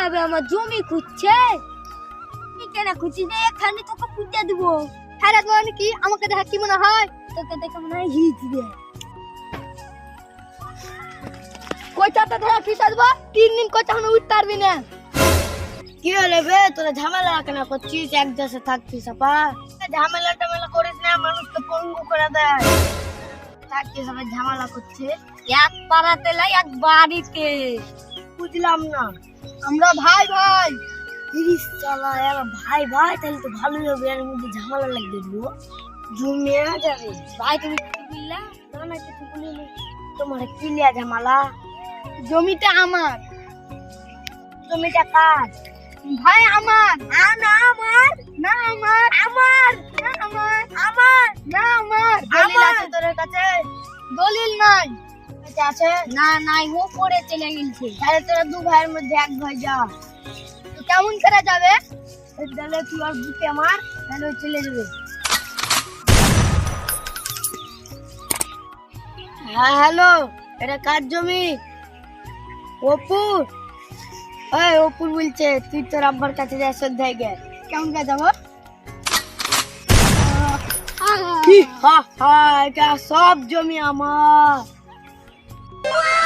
যাবে, আমার জমি খুঁজছে। কেন খুঁজছিস রে এখানে তোকে পুজো দিব। হ্যাঁ মানে কি? আমাকে দেখা, কি মনে হয়? তোকে দেখে মনে হয় হিট রে। কইটাতে ধরে ফিসা দেবো তিন দিন কইটা আমি উঠতে পারবি না? কি হলে বে? তোরা ঝামেলা কেন করছিস? এক দেশে থাকছিস আপা। ঝামেলা টামেলা করিস না, মানুষকে পঙ্গু করে দেয়। থাকছিস সবাই ঝামেলা করছে এক পাড়াতে লাই, এক বাড়িতে। বুঝলাম না। আমরা ভাই ভাই। তিরিশ চালা এর ভাই ভাই তাহলে তো ভালোই হবে। এর মধ্যে ঝামেলা লাগবে গো জমিয়ে যাবে ভাই তুমি কি বললা? না কিছু বলিনি। তোমার কি লিয়া ঝামেলা? জমিটা আমার। জমিটা কার? ভাই আমার। না না আমার। না আমার। আমার। না আমার। আমার। না আমার। দলিল আছে তোর কাছে? দলিল নাই। কাছে আছে? না নাই ও পড়ে চলে গেছে। তাহলে তোরা দু ভাইয়ের মধ্যে এক ভাই যা। তো কেমন করে যাবে? তাহলে তুই আর বুকে আমার তাহলে ও চলে যাবে। হ্যাঁ হ্যালো এটা কার জমি? অপুর ওই অপুর বলছে তুই তোর আব্বার কাছে যা শ্রদ্ধায় গে কেমন কে? যাব হা এটা সব জমি আমার। Wow!